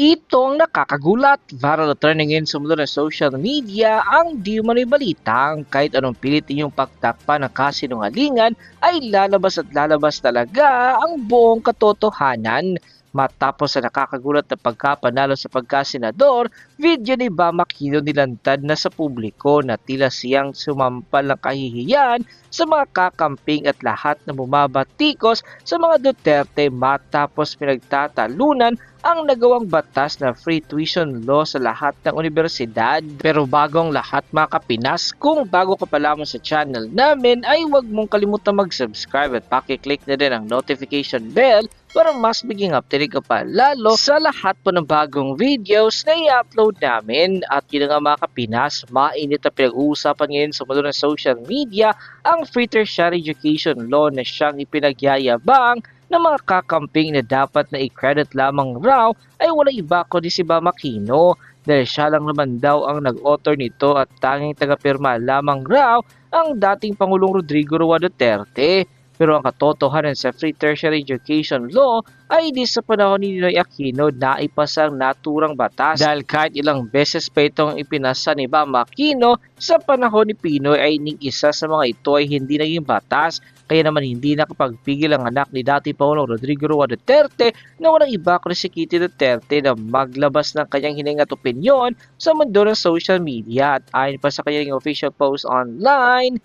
Ito ang nakakagulat. Viral ngayon sa mundo ng social media ang di umano'y balitang kahit anong pilit inyong pagtakpan ng kasinungalingan ay lalabas at lalabas talaga ang buong katotohanan. Matapos sa nakakagulat na pagkapanalo sa pagkasenador, video ni Bam Aquino nilantad na sa publiko na tila siyang sumampal ng kahihiyan sa mga kakamping at lahat na bumabatikos sa mga Duterte matapos pinagtatalunan ang nagawang batas na free tuition law sa lahat ng universidad. Pero bago ang lahat mga kapinas, kung bago ka pa lamang sa channel namin ay huwag mong kalimutan mag-subscribe at pakiclick na din ang notification bell para mas biging update ka pa lalo sa lahat po ng bagong videos na i-upload namin. At yun nga mga kapinas, mainit na pinag-uusapan ngayon sa mundo ng social media ang free tertiary education law na siyang ipinagyayabang ng mga kakamping na dapat na i-credit lamang raw ay walang iba kundi si Bam Aquino dahil siya lang naman daw ang nag-author nito at tanging tagapirma lamang raw ang dating Pangulong Rodrigo Roa Duterte. Pero ang katotohanan sa free tertiary education law ay di sa panahon ni Ninoy Aquino na ipasang naturang batas. Dahil kahit ilang beses pa itong ipinasa ni Bam Aquino sa panahon ni Pinoy ay ning isa sa mga ito ay hindi naging batas. Kaya naman hindi nakapagpigil ang anak ni dati Pangulong Rodrigo Roa Duterte na walang iba kundi si Kitty Duterte na maglabas ng kanyang hininga at opinyon sa mundo ng social media. At ayon pa sa kanyang official post online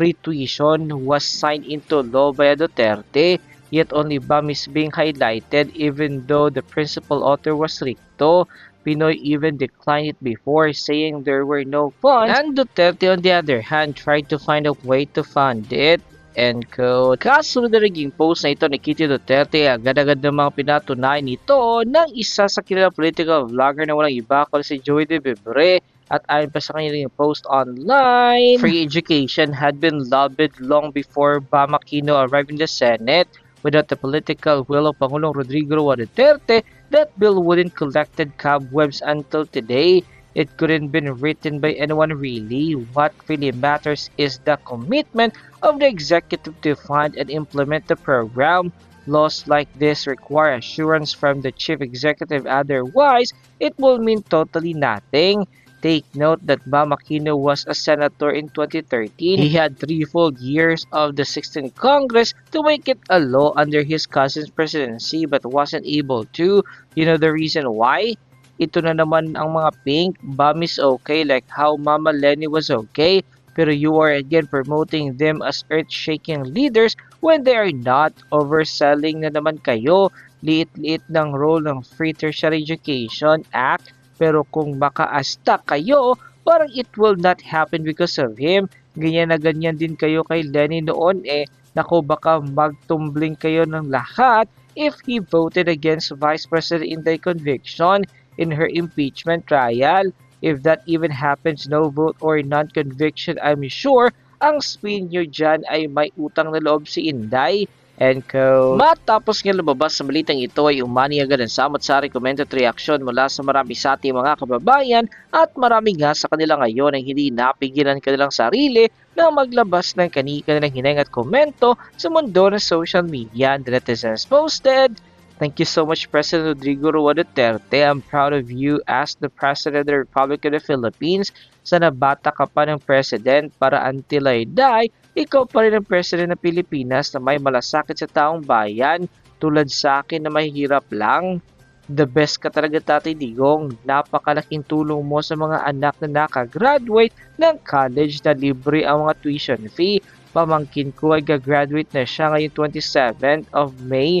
free tuition was signed into law by Duterte, yet only BAM is being highlighted even though the principal author was Ricto. Pinoy even declined it before, saying there were no funds. And Duterte, on the other hand, tried to find a way to fund it. End quote. Kasunod na naging post na ito ni Kitty Duterte, agad-agad namang pinatunayan nito ng isa sa kilalang political vlogger na walang iba kundi si Joey De Bebre at ayon pa sa post online, free education had been lobbied long before Bam Aquino arrived in the Senate. Without the political will of Pangulong Rodrigo Duterte, that bill wouldn't collected cobwebs until today. It couldn't been written by anyone really. What really matters is the commitment of the executive to fund and implement the program. Laws like this require assurance from the chief executive, otherwise, it will mean totally nothing. Take note that Bam Aquino was a senator in 2013. He had three full years of the 16th Congress to make it a law under his cousin's presidency but wasn't able to. You know the reason why? Ito na naman ang mga pink. Bam is okay like how Mama Lenny was okay. Pero you are again promoting them as earth-shaking leaders when they are not. Overselling na naman kayo. Liit-liit ng role ng Free Tertiary Education Act pero kung makaasta kayo, parang it will not happen because of him. Ganyan na ganyan din kayo kay Lenny noon eh. Nako baka magtumbling kayo ng lahat if he voted against Vice President Inday conviction in her impeachment trial. If that even happens, no vote or non-conviction, I'm sure ang spin nyo dyan ay may utang na loob si Inday. End quote. Matapos nga lumabas sa balitang ito ay umani agad ang samot sari comment at reaksyon mula sa marami sa ating mga kababayan at marami nga sa kanila ngayon ang hindi napigilan kanilang sarili na maglabas ng kani-kanilang hineng at komento sa mundo ng social media. The netizens posted, Thank you so much, President Rodrigo Roa Duterte. I'm proud of you as the President of the Republic of the Philippines. Sana bata ka pa ng President para until I die, ikaw pa rin ang President ng Pilipinas na may malasakit sa taong bayan tulad sa akin na mahihirap lang. The best ka talaga, Tatay Digong. Napakalaking tulong mo sa mga anak na nakagraduate ng college na libre ang mga tuition fee. Pamangkin ko ay gagraduate na siya ngayong 27th of May.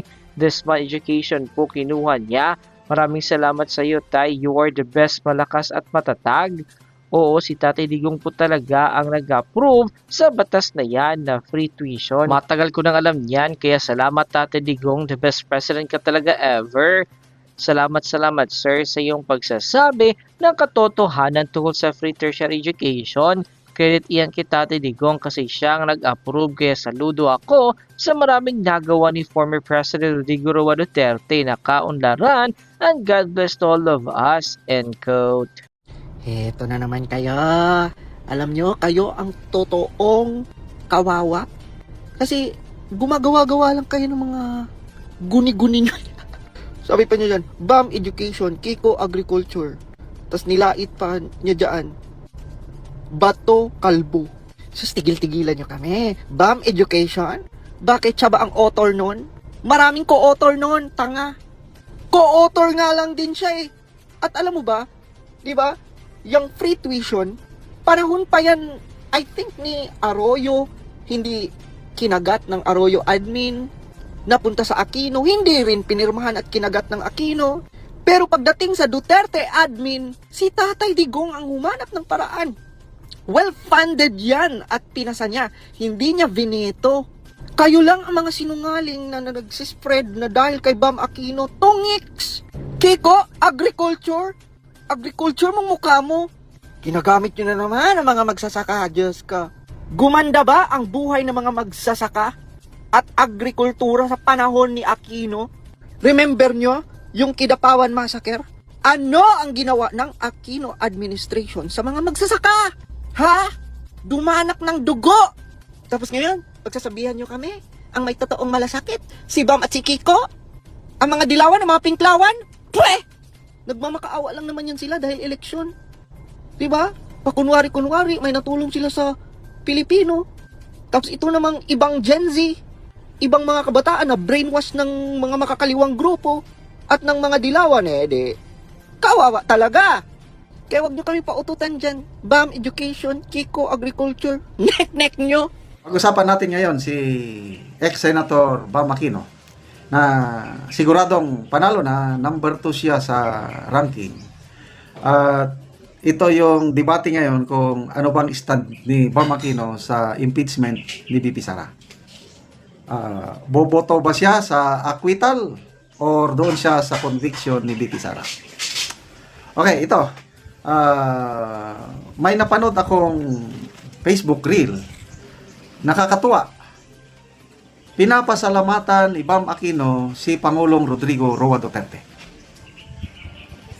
My education po kinuha niya. Maraming salamat sa iyo, Tay. You are the best, malakas at matatag. Oo, si Tatay Digong po talaga ang nag-approve sa batas na yan na free tuition. Matagal ko nang alam yan, kaya salamat Tatay Digong, the best president ka talaga ever. Salamat salamat sir sa iyong pagsasabi ng katotohanan tungkol sa free tertiary education. Credit iyan kay Tatay Digong kasi siya ang nag-approve kaya saludo ako sa maraming nagawa ni former President Rodrigo Roa Duterte na kaunlaran and God bless to all of us. End quote. Heto na naman kayo. Alam nyo, kayo ang totoong kawawa. Kasi gumagawa-gawa lang kayo ng mga guni-guni nyo. Sabi pa niya dyan, BAM Education, Kiko Agriculture. Tapos nilait pa niya dyan, Bato Kalbo. Sus, tigil-tigilan nyo kami. BAM Education? Bakit siya ba ang author nun? Maraming co-author nun, tanga. Co-author nga lang din siya eh. At alam mo ba, di ba, yung free tuition, panahon pa yan, I think ni Arroyo, hindi kinagat ng Arroyo admin, napunta sa Aquino, hindi rin pinirmahan at kinagat ng Aquino. Pero pagdating sa Duterte admin, si Tatay Digong ang humanap ng paraan. Well-funded yan at pinasa niya. Hindi niya vineto. Kayo lang ang mga sinungaling na nagsispread na dahil kay Bam Aquino, tungix! Kiko, agriculture? Agriculture mong mukha mo? Ginagamit nyo na naman ang mga magsasaka, Diyos ka. Gumanda ba ang buhay ng mga magsasaka at agrikultura sa panahon ni Aquino? Remember nyo yung Kidapawan Massacre? Ano ang ginawa ng Aquino administration sa mga magsasaka? Ha? Dumanak ng dugo! Tapos ngayon, pagsasabihan nyo kami, ang may totoong malasakit, si Bam at si Kiko, ang mga dilawan, ang mga pinklawan, pwe! Nagmamakaawa lang naman yan sila dahil eleksyon. Diba? Pakunwari-kunwari, may natulong sila sa Pilipino. Tapos ito namang ibang Gen Z, ibang mga kabataan na brainwash ng mga makakaliwang grupo at ng mga dilawan, eh, di, kawawa talaga. Kaya wag nyo kami paututan dyan. BAM Education, Kiko Agriculture, nek-nek nyo. Pag-usapan natin ngayon si ex-senator Bam Aquino na siguradong panalo na number 2 siya sa ranking. At ito yung debate ngayon kung ano bang stand ni Bam Aquino sa impeachment ni BP Sara. Ah, boboto ba siya sa acquittal or doon siya sa conviction ni BP Sara? Okay, ito. Ah, may napanood akong Facebook reel Nakakatuwa. Pinapasalamatan ni Bam Aquino si Pangulong Rodrigo Roa Duterte.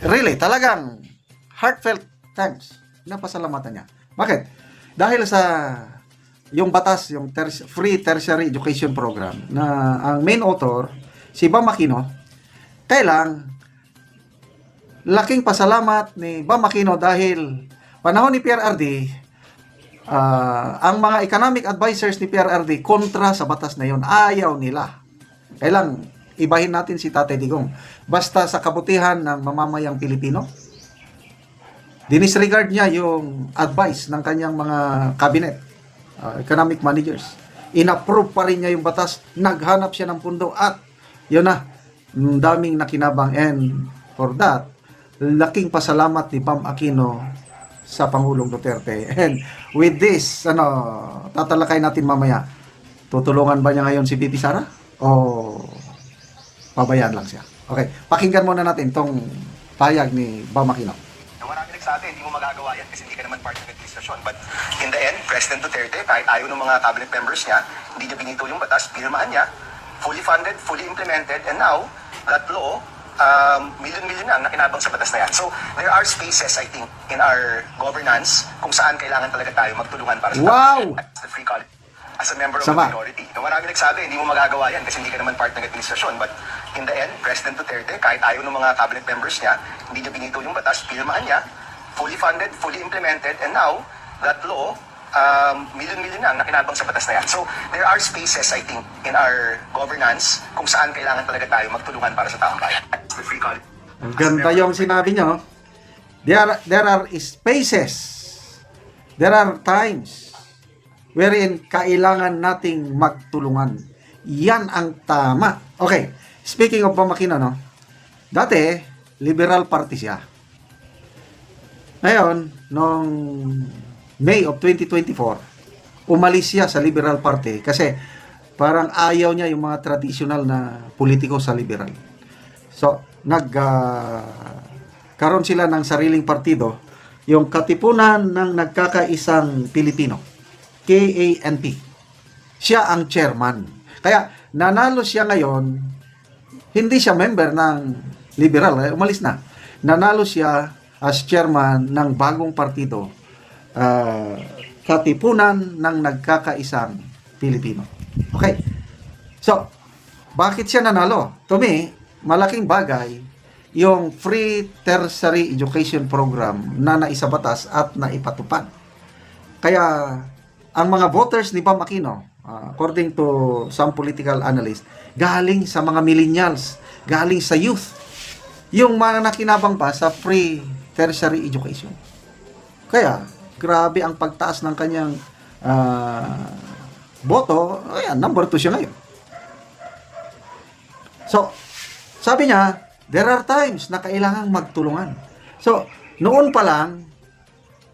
Really, talagang heartfelt thanks. Pinapasalamatan niya. Bakit? Dahil sa yung batas, yung ter- free tertiary education program na ang main author, si Bam Aquino, kailang laking pasalamat ni Bam Aquino dahil panahon ni PRRD, Ah, ang mga economic advisors ni PRRD kontra sa batas na yon ayaw nila. Kailang ibahin natin si Tate Digong. Basta sa kabutihan ng mamamayang Pilipino, dinisregard niya yung advice ng kanyang mga cabinet, ah, economic managers. Inapprove pa rin niya yung batas, naghanap siya ng pundo at yun na, daming nakinabang and for that, laking pasalamat ni Pam Aquino sa Pangulong Duterte. And with this, ano, tatalakay natin mamaya. Tutulungan ba niya ngayon si Pipi Sara? O pabayaan lang siya? Okay, pakinggan muna natin tong payag ni Bam Aquino. Marami nagsabi, hindi mo magagawa yan kasi hindi ka naman part ng administrasyon. But in the end, President Duterte, kahit ayaw ng mga cabinet members niya, hindi niya binito yung batas, pinirmahan niya, fully funded, fully implemented, and now, that law, um, million-million na ang nakinabang sa batas na yan. So, there are spaces, I think, in our governance kung saan kailangan talaga tayo magtulungan para sa Wow! As the free college as a member of Sama. the minority. Na marami nagsabi, hindi mo magagawa yan kasi hindi ka naman part ng administrasyon. But in the end, President Duterte, kahit ayaw ng mga cabinet members niya, hindi niya binito yung batas, pinirmahan niya, fully funded, fully implemented, and now, that law, um, million-million na ang nakinabang sa batas na yan. So, there are spaces, I think, in our governance kung saan kailangan talaga tayo magtulungan para sa taong bayan. The free. Ang ganda yung sinabi niyo. There are, there are spaces, there are times wherein kailangan nating magtulungan. Yan ang tama. Okay, speaking of Bam Aquino, no? Dati, liberal party siya. Ngayon, noong May of 2024, umalis siya sa liberal party kasi parang ayaw niya yung mga traditional na politiko sa liberal. So, nag ah, karon sila ng sariling partido, yung Katipunan ng Nagkakaisang Pilipino, KANP. Siya ang chairman. Kaya nanalo siya ngayon, hindi siya member ng liberal, eh, umalis na. Nanalo siya as chairman ng bagong partido, ah, Katipunan ng Nagkakaisang Pilipino. Okay. So, bakit siya nanalo? To me, malaking bagay yung free tertiary education program na naisabatas at naipatupad. Kaya ang mga voters ni Pam Aquino, ah, according to some political analysts, galing sa mga millennials, galing sa youth, yung mga nakinabang pa sa free tertiary education. Kaya, grabe ang pagtaas ng kanyang ah, boto. Ayan, number 2 siya ngayon. So, sabi niya, there are times na kailangang magtulungan. So, noon pa lang,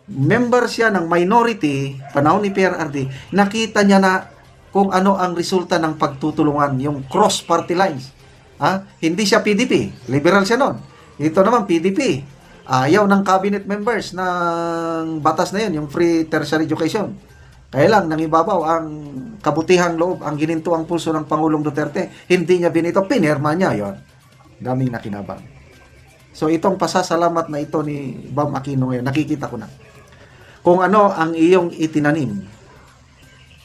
member siya ng minority, panahon ni PRRD, nakita niya na kung ano ang resulta ng pagtutulungan, yung cross-party lines. Ha? Hindi siya PDP, liberal siya noon. Ito naman PDP. Ayaw ng cabinet members ng batas na yun, yung free tertiary education. Kaya lang, nangibabaw ang kabutihang loob, ang gininto ang puso ng Pangulong Duterte. Hindi niya binito, pinirma niya yon. Daming nakinabang. So itong pasasalamat na ito ni Bam Aquino ngayon, nakikita ko na. Kung ano ang iyong itinanim,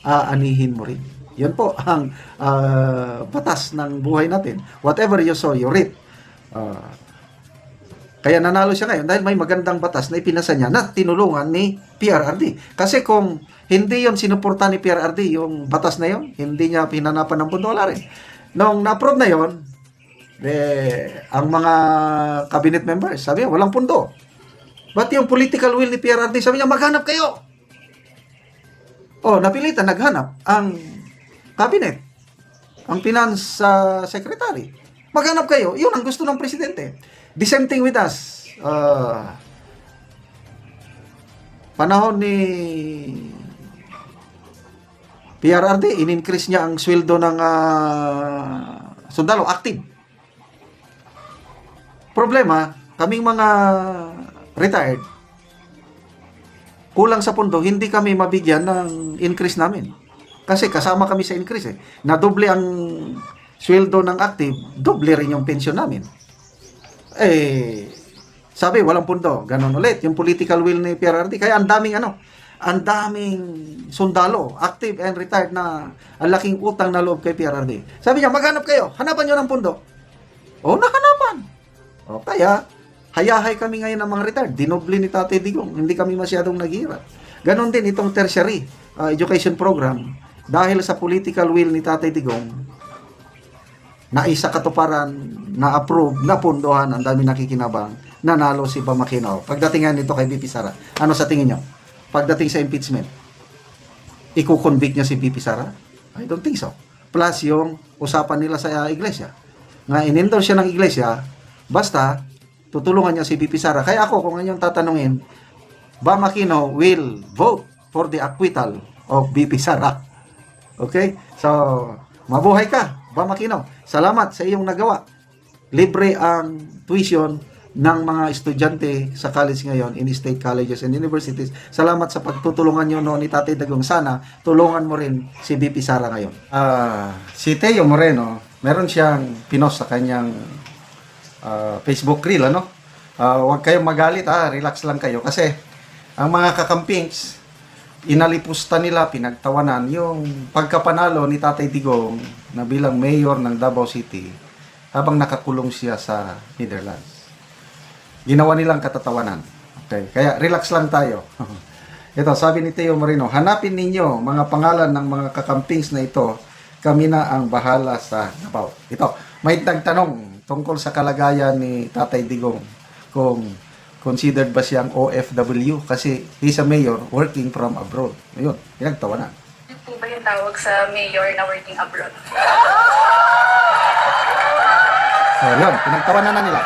aanihin mo rin. Yan po ang ah, batas ng buhay natin. Whatever you sow, you reap. Ah, kaya nanalo siya ngayon dahil may magandang batas na ipinasa niya na tinulungan ni PRRD. Kasi kung hindi yon sinuporta ni PRRD, yung batas na yon, hindi niya pinanapan ng pundo, wala rin. Nung na-approve na yon, eh, ang mga cabinet members, sabi walang pundo. But yung political will ni PRRD, sabi niya, maghanap kayo. Oh, napilitan, naghanap ang cabinet, ang finance uh, secretary. Maghanap kayo. Yun ang gusto ng presidente. The same thing with us. Uh, panahon ni PRRD, in-increase niya ang sweldo ng ah, sundalo, active. Problema, kaming mga retired, kulang sa pundo, hindi kami mabigyan ng increase namin. Kasi kasama kami sa increase eh. Na doble ang sweldo ng active, doble rin yung pension namin. Eh, sabi, walang pundo. Ganon ulit. Yung political will ni PRRD. Kaya ang daming ano, ang daming sundalo, active and retired na ang laking utang na loob kay PRRD. Sabi niya, maghanap kayo. Hanapan nyo ng pundo. O, nakanapan. O, kaya, hayahay kami ngayon ng mga retired. Dinoble ni Tate Digong. Hindi kami masyadong naghirap. Ganon din itong tertiary uh, education program. Dahil sa political will ni Tate Digong, na isa katuparan, na approve, na pundohan, ang dami nakikinabang, nanalo si Bamakino. Pagdating nito kay BP Sara, ano sa tingin nyo? Pagdating sa impeachment, iko-convict niya si BP Sara? I don't think so. Plus yung usapan nila sa uh, iglesia. Nga in-endorse siya ng iglesia, basta tutulungan niya si BP Sara. Kaya ako, kung ngayon tatanungin, Bamakino will vote for the acquittal of BP Sara. Okay? So, mabuhay ka, Bamakino. Salamat sa iyong nagawa. Libre ang tuition ng mga estudyante sa college ngayon in state colleges and universities. Salamat sa pagtutulungan nyo noon ni Tatay Dagong. Sana tulungan mo rin si BP Sara ngayon. Ah, si Teo Moreno, meron siyang pinost sa kanyang ah, Facebook reel, ano? Ah, huwag kayong magalit, ah, relax lang kayo kasi ang mga kakampings, inalipusta nila, pinagtawanan yung pagkapanalo ni Tatay Digong na bilang mayor ng Davao City habang nakakulong siya sa Netherlands. Ginawa nilang katatawanan. Okay, kaya relax lang tayo. ito, sabi ni Teo Moreno, hanapin ninyo mga pangalan ng mga kakampings na ito, kami na ang bahala sa Davao. Ito, may nagtanong tungkol sa kalagayan ni Tatay Digong kung considered ba siyang OFW kasi he's a mayor working from abroad. Ayun, pinagtawanan. Ano po ba yung tawag sa mayor na working abroad? So, yun, pinagtawanan na nila.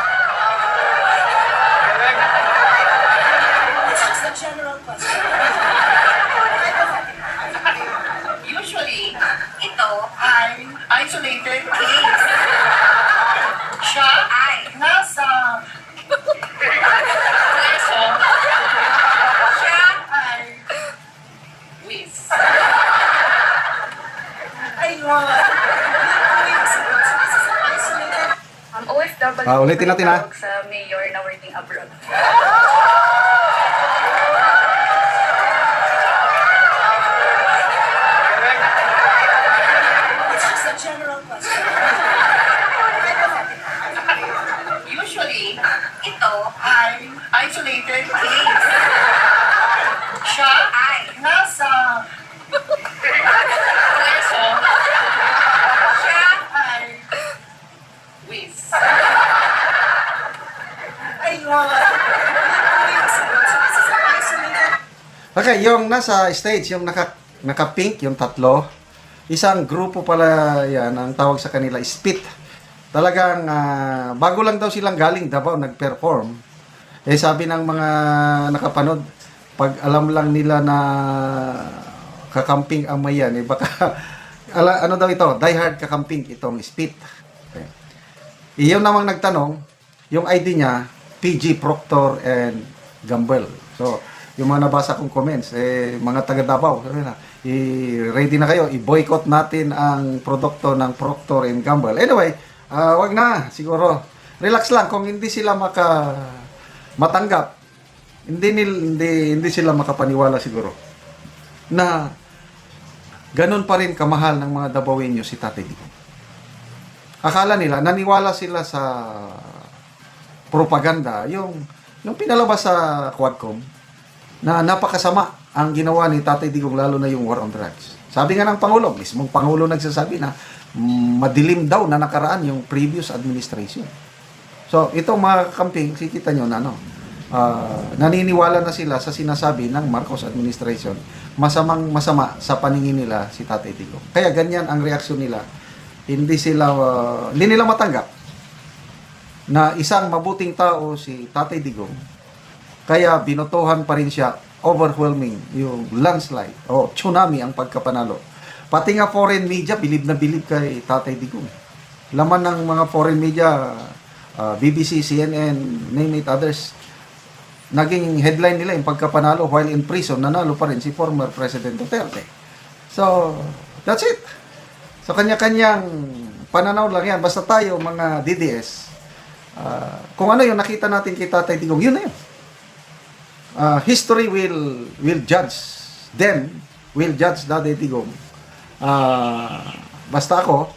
It's just a general question. Usually, ito ay isolated case. Siya ay nasa preso. Siya ay with. Ayun. Um, OFW Ah, ulitin natin, ha? tawag sa mayor na working abroad. It's just a general question. ay isolated place. Siya ay nasa preso. Siya ay with. Ayun. So this is an isolated Okay, yung nasa stage, yung naka, naka-pink, yung tatlo, isang grupo pala yan, ang tawag sa kanila, spit. Talagang, ah, bago lang daw silang galing Davao, nag-perform. Eh, sabi ng mga nakapanood, pag alam lang nila na kakamping ang mayan, eh, baka, ala, ano daw ito, diehard kakamping itong spit. Okay. Iyon namang nagtanong, yung ID niya, PG Proctor and Gamble. So, yung mga nabasa kong comments, eh, mga taga Davao, sabi na, i-ready na kayo, i-boycott natin ang produkto ng Proctor and Gamble. Anyway, ah, wag na, siguro. Relax lang, kung hindi sila maka matanggap, hindi, nil, hindi, hindi sila makapaniwala siguro na ganun pa rin kamahal ng mga Davaoenyo si Tatay Digong. Akala nila, naniwala sila sa propaganda, yung, yung pinalabas sa Quadcom, na napakasama ang ginawa ni Tatay Digong, lalo na yung war on drugs. Sabi nga ng Pangulo, mismong Pangulo nagsasabi na madilim daw na nakaraan yung previous administration. So, itong mga camping, kikita nyo na ano, ah, naniniwala na sila sa sinasabi ng Marcos administration, masamang masama sa paningin nila si Tatay Digong. Kaya ganyan ang reaksyon nila. Hindi sila, ah, hindi nila matanggap na isang mabuting tao si Tatay Digong kaya binotohan pa rin siya overwhelming yung landslide o tsunami ang pagkapanalo. Pati nga foreign media, bilib na bilib kay Tatay Digong. Laman ng mga foreign media, ah, BBC, CNN, name it others, naging headline nila yung pagkapanalo while in prison, nanalo pa rin si former President Duterte. So, that's it. So, kanya-kanyang pananaw lang yan. Basta tayo, mga DDS, ah, kung ano yung nakita natin kay Tatay Digong, yun na yun uh, history will will judge. Them will judge Daday Digong. Uh, basta ako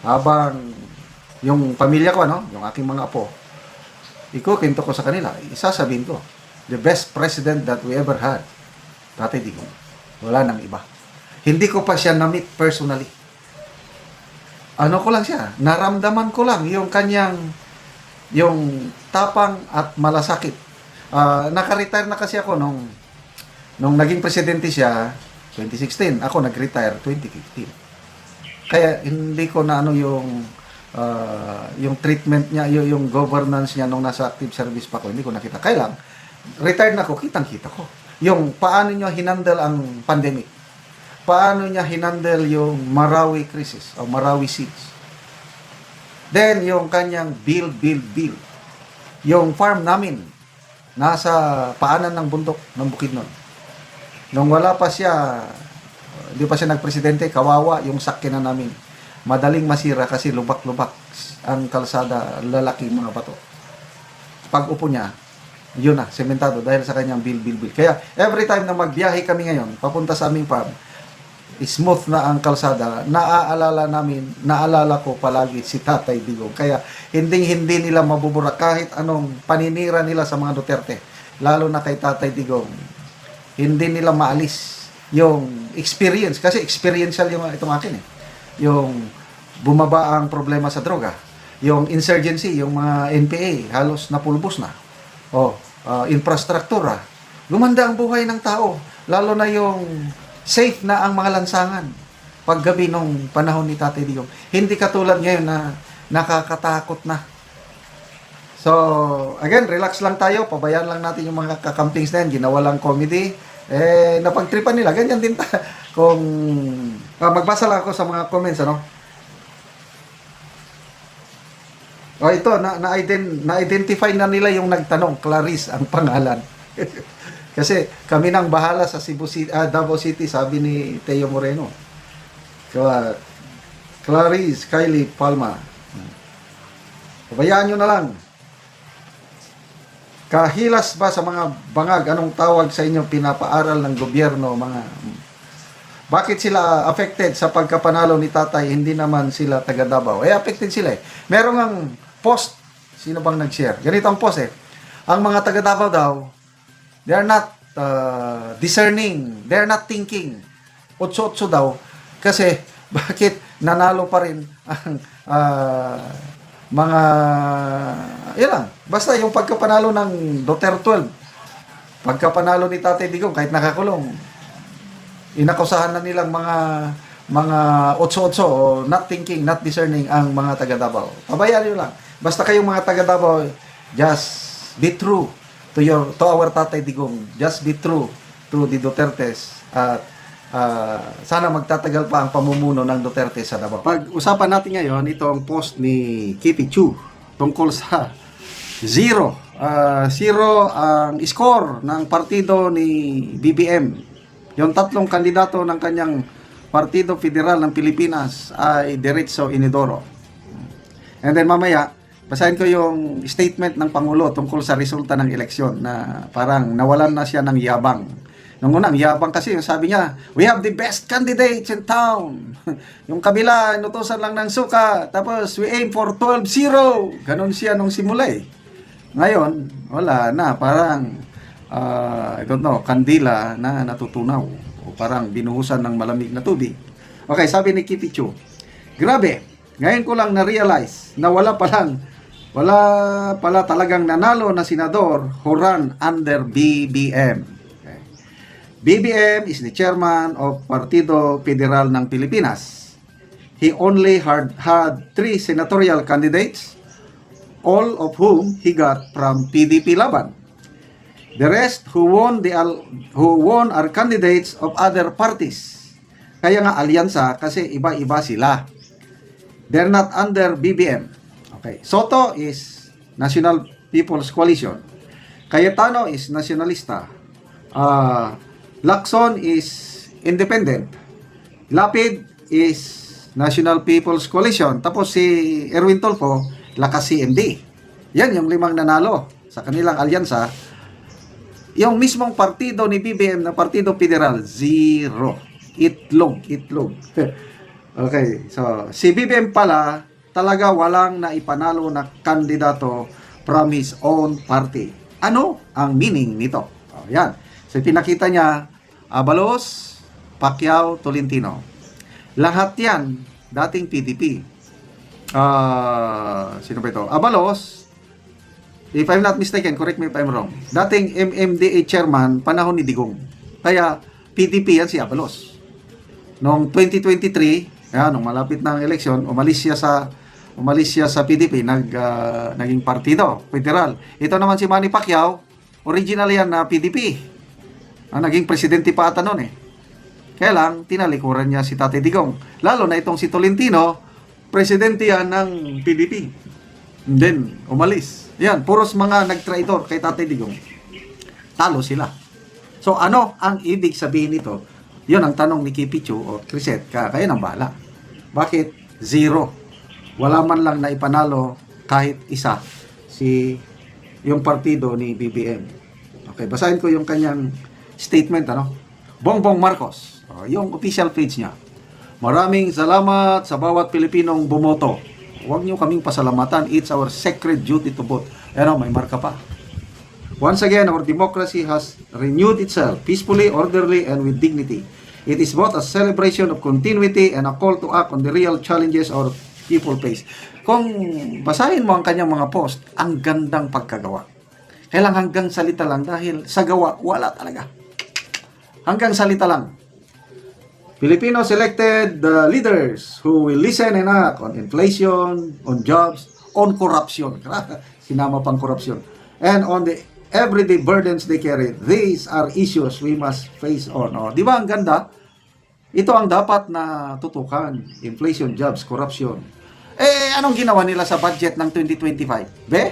habang yung pamilya ko ano yung aking mga apo ikukwento ko sa kanila isasabihin ko the best president that we ever had Daday Digong. Wala nang iba. Hindi ko pa siya na-meet personally. Ano ko lang siya naramdaman ko lang yung kanyang yung tapang at malasakit Ah, naka-retire na kasi ako nung nung naging presidente siya 2016. Ako nag-retire 2015. Kaya hindi ko na ano yung ah, yung treatment niya, yung, yung governance niya nung nasa active service pa ko, hindi ko nakita. Kaya lang, retired na ako, kitang-kita ko. Yung paano niya hinandle ang pandemic. Paano niya hinandle yung Marawi crisis o Marawi siege. Then, yung kanyang build, build, build. Yung farm namin, nasa paanan ng bundok ng Bukidnon. Nung wala pa siya, hindi pa siya nagpresidente, kawawa yung sakyanan namin. Madaling masira kasi lubak-lubak ang kalsada, lalaki mga bato. Pag upo niya, yun na, sementado dahil sa kanyang bil, bil, bil. Kaya every time na magbiyahe kami ngayon, papunta sa aming farm, smooth na ang kalsada, naaalala namin, naalala ko palagi si Tatay Digong. Kaya hindi hindi nila mabubura kahit anong paninira nila sa mga Duterte, lalo na kay Tatay Digong. Hindi nila maalis yung experience kasi experiential yung itong akin eh. Yung bumaba ang problema sa droga, yung insurgency, yung mga NPA halos napulbos na. O uh, infrastruktura, gumanda ang buhay ng tao, lalo na yung safe na ang mga lansangan paggabi nung panahon ni Tatay Digong. Hindi katulad ngayon na nakakatakot na. So, again, relax lang tayo. Pabayaan lang natin yung mga kakampings na yan. Ginawa lang comedy. Eh, napagtripan nila. Ganyan din ta. Kung, ah, magbasa lang ako sa mga comments, ano? Oh, ito, na, na, na-identify na nila yung nagtanong. Clarice ang pangalan. Kasi kami nang bahala sa Cebu City, ah, Davao City, sabi ni Teo Moreno. Kaya, Clarice, Kylie, Palma. Pabayaan nyo na lang. Kahilas ba sa mga bangag, anong tawag sa inyo pinapaaral ng gobyerno, mga bakit sila affected sa pagkapanalo ni tatay, hindi naman sila taga Davao? Eh, affected sila eh. Meron ang post, sino bang nag-share? Ganito ang post eh. ang mga taga Davao daw, they are not uh, discerning, they are not thinking. Otso-otso daw, kasi bakit nanalo pa rin ang ah, mga, yun lang, basta yung pagkapanalo ng Duterte 12, pagkapanalo ni Tatay Digong, kahit nakakulong, inakusahan na nilang mga mga otso-otso o not thinking, not discerning ang mga taga Davao. Pabayaan nyo lang. Basta kayong mga taga Davao, just be true to your to our Tatay Digong. Just be true to the Dutertes at ah, sana magtatagal pa ang pamumuno ng Duterte sa Davao. Pag-usapan natin ngayon itong post ni Kitty Chu tungkol sa zero. Ah, zero ang score ng partido ni BBM. Yung tatlong kandidato ng kanyang Partido Federal ng Pilipinas ay Diretso Inidoro. And then mamaya, basahin ko yung statement ng Pangulo tungkol sa resulta ng eleksyon na parang nawalan na siya ng yabang. Nung una, ang yabang kasi yung sabi niya, we have the best candidates in town. yung kabila, inutosan lang ng suka. Tapos, we aim for 12-0. Ganon siya nung simula eh. Ngayon, wala na. Parang, ah, I don't know, kandila na natutunaw. O parang binuhusan ng malamig na tubig. Okay, sabi ni Kitty Chu, Grabe, ngayon ko lang na-realize na wala palang, wala pala talagang nanalo na senador who run under BBM. BBM is the chairman of Partido Federal ng Pilipinas. He only had, had three senatorial candidates, all of whom he got from PDP Laban. The rest who won the who won are candidates of other parties. Kaya nga alyansa kasi iba-iba sila. They're not under BBM. Okay. Soto is National People's Coalition. Cayetano is nationalista. Ah, Lacson is independent. Lapid is National People's Coalition. Tapos si Erwin Tolfo, lakas CMD. Yan yung limang nanalo sa kanilang alyansa. Yung mismong partido ni BBM na Partido Federal, zero. Itlog, itlog. okay, so si BBM pala talaga walang naipanalo na kandidato from his own party. Ano ang meaning nito? Oh, yan. So pinakita niya, Abalos, Pacquiao, Tolentino. Lahat yan, dating PDP. Ah, sino ba ito? Abalos, If I'm not mistaken, correct me if I'm wrong. Dating MMDA chairman, panahon ni Digong. Kaya PDP yan si Abalos. Noong 2023, yan, nung malapit na ang eleksyon, umalis siya sa umalis siya sa PDP, nag, ah, naging partido, federal. Ito naman si Manny Pacquiao, original yan na PDP. Ang naging presidente pa ata noon eh. Kaya lang, tinalikuran niya si Tate Digong. Lalo na itong si Tolentino, presidente yan ng PDP. And then, umalis. Yan, puros mga nag-traitor kay Tate Digong. Talo sila. So, ano ang ibig sabihin nito? Yun ang tanong ni Kipichu o Criset. Ka, kayo nang bala. Bakit zero? Wala man lang na ipanalo kahit isa si yung partido ni BBM. Okay, basahin ko yung kanyang statement ano. Bongbong Marcos, oh, yung official page niya. Maraming salamat sa bawat Pilipinong bumoto. Huwag niyo kaming pasalamatan. It's our sacred duty to vote. Ano, may marka pa. Once again, our democracy has renewed itself peacefully, orderly, and with dignity. It is both a celebration of continuity and a call to act on the real challenges our people face. Kung basahin mo ang kanyang mga post, ang gandang pagkagawa. Kailang hanggang salita lang dahil sa gawa, wala talaga. Hanggang salita lang. Filipinos elected the leaders who will listen and act on inflation, on jobs, on corruption. Sinama pang corruption. And on the everyday burdens they carry. These are issues we must face on. Oh, di ba ang ganda? Ito ang dapat na tutukan. Inflation, jobs, corruption. Eh, anong ginawa nila sa budget ng 2025? Be?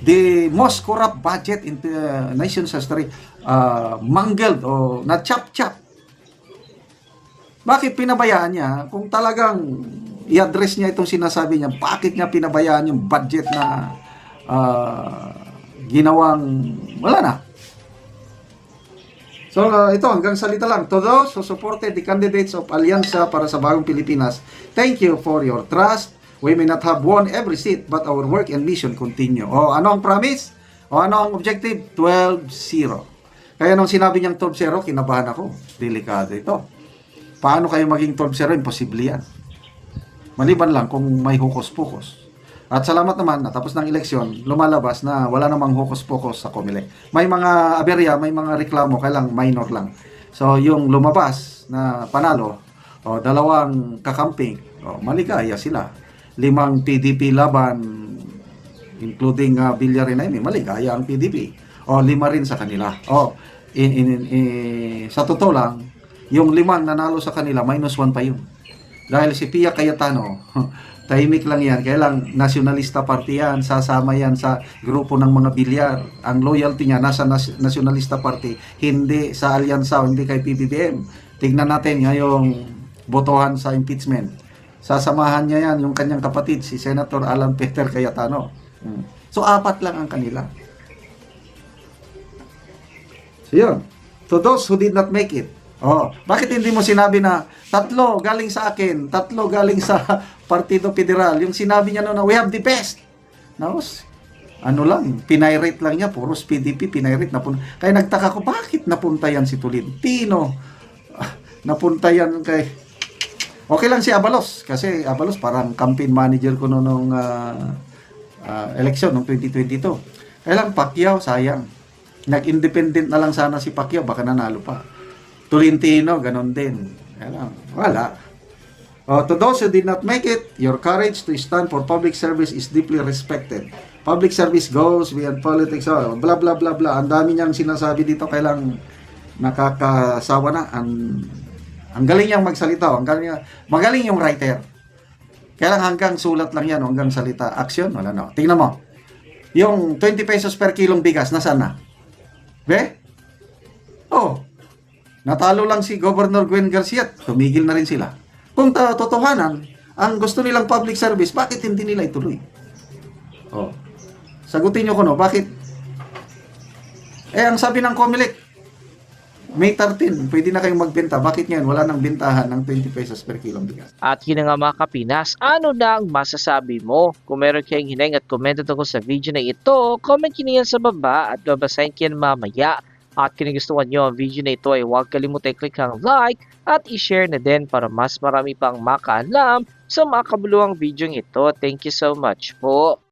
The most corrupt budget in the nation's history. Uh, mangled o na-chop-chop. Bakit pinabayaan niya? Kung talagang i-address niya itong sinasabi niya, bakit niya pinabayaan yung budget na ah, ginawang wala na? So, uh, ito, hanggang salita lang. To those who supported the candidates of Alyansa para sa Bagong Pilipinas, thank you for your trust, We may not have won every seat, but our work and mission continue. O ano ang promise? O ano ang objective? 12-0. Kaya nung sinabi niyang 12-0, kinabahan ako. Delikado ito. Paano kayo maging 12-0? Imposible yan. Maliban lang kung may hukos-pukos. At salamat naman, natapos ng eleksyon, lumalabas na wala namang hukos-pukos sa Comelec. May mga aberya, may mga reklamo, kailang minor lang. So, yung lumabas na panalo, o dalawang kakamping, o maligaya sila. Limang PDP laban, including uh, Villar and Aimee, maligaya ang PDP. O lima rin sa kanila. O, in, in, in- sa totoo lang, yung limang nanalo sa kanila, minus one pa yun. Dahil si Pia Cayetano, tahimik lang yan. Kaya lang, nationalista party yan, sasama yan sa grupo ng mga bilyar. Ang loyalty niya nasa nas- nationalista party, hindi sa alyansa, hindi kay PBBM. Tignan natin ngayong botohan sa impeachment. Sasamahan niya yan, yung kanyang kapatid, si Senator Alan Peter Cayetano. Hmm. So, apat lang ang kanila. So, yun. To those who did not make it, Oh, bakit hindi mo sinabi na tatlo galing sa akin, tatlo galing sa Partido Federal? Yung sinabi niya noon na we have the best. Naos, ano lang, pinirate lang niya, puros PDP, pinirate. Napun Kaya nagtaka ko, bakit napunta yan si Tolentino? Ah, napunta yan kay... Okay lang si Abalos, kasi Abalos parang campaign manager ko noong nung ah, ah, election noong 2022. Kaya lang, Pacquiao, sayang. Nag-independent na lang sana si Pacquiao, baka nanalo pa. Tolentino, ganon din. Alam, wala. Oh, to those who did not make it, your courage to stand for public service is deeply respected. Public service goes beyond politics. Oh, blah, blah, blah, blah. Ang dami niyang sinasabi dito. Kailang nakakasawa na. Ang, ang galing niyang magsalita. oh. Ang galing, niya- magaling yung writer. Kaya lang hanggang sulat lang yan, oh, hanggang salita. Action, wala na. Tingnan mo. Yung 20 pesos per kilong bigas, nasaan na? Be? Oh, Natalo lang si Governor Gwen Garcia, tumigil na rin sila. Kung totohanan, ang gusto nilang public service, bakit hindi nila ituloy? Oh. Sagutin niyo ko no, bakit? Eh, ang sabi ng Comelec, May 13, pwede na kayong magbenta. Bakit ngayon wala nang bentahan ng 20 pesos per kilong bigas? At yun nga mga kapinas, ano na ang masasabi mo? Kung meron kayong hineng at komento tungkol sa video na ito, comment nyo yan sa baba at babasahin ko yan mamaya. At kung nagustuhan nyo ang video na ito ay huwag kalimutan i-click ang like at i-share na din para mas marami pang makaalam sa mga kabuluhang video ito. Thank you so much po.